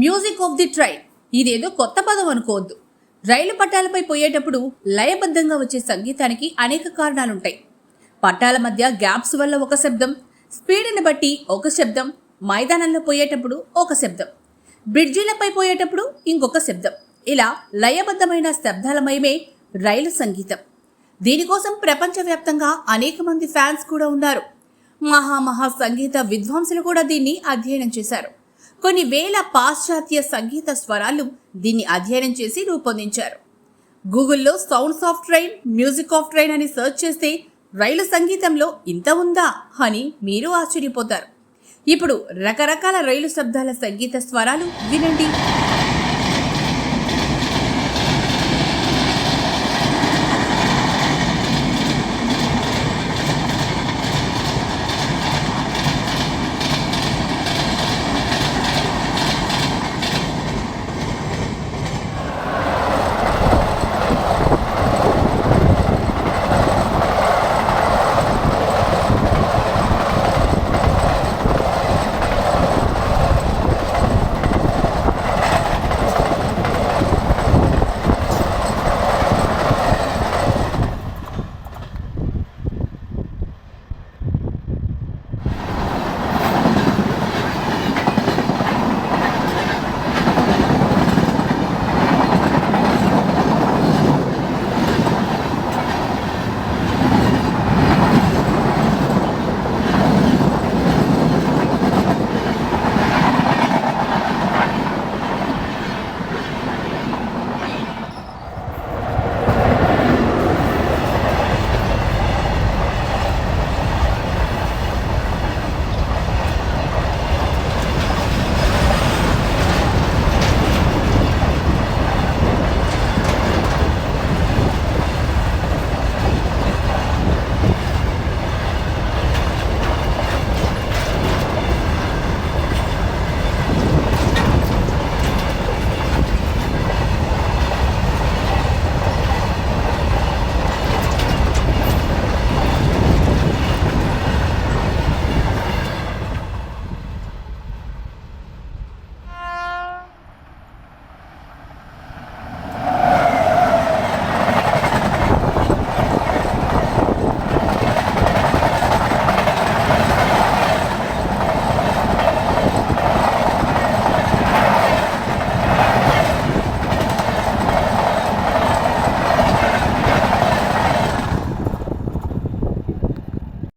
Music of the train ఇదేదో కొత్త పదం అనుకోవద్దు. రైలు పట్టాలపై పోయేటప్పుడు లయబద్ధంగా వచ్చే సంగీతానికి అనేక కారణాలుంటాయి. పట్టాల మధ్య గ్యాప్స్ వల్ల ఒక శబ్దం స్పీడ్ని బట్టి ఒక శబ్దం మైదానంలో పోయేటప్పుడు ఒక శబ్దం బ్రిడ్జిలపై పోయేటప్పుడు ఇంకొక శబ్దం. ఇలా లయబద్ధమైన శబ్దాలమయమే రైలు సంగీతం. దీనికోసం ప్రపంచవ్యాప్తంగా అనేక మంది ఫ్యాన్స్ కూడా ఉన్నారు. మహామహా సంగీత విద్వాంసులు కూడా దీన్ని అధ్యయనం చేశారు. కొన్ని వేల పాశ్చాత్య సంగీత స్వరాలు దీన్ని అధ్యయనం చేసి రూపొందించారు. గూగుల్లో sounds of train music of train అని సెర్చ్ చేస్తే రైలు సంగీతంలో ఇంత ఉందా అని మీరు ఆశ్చర్యపోతారు. ఇప్పుడు రకరకాల రైలు శబ్దాల సంగీత స్వరాలు వినండి.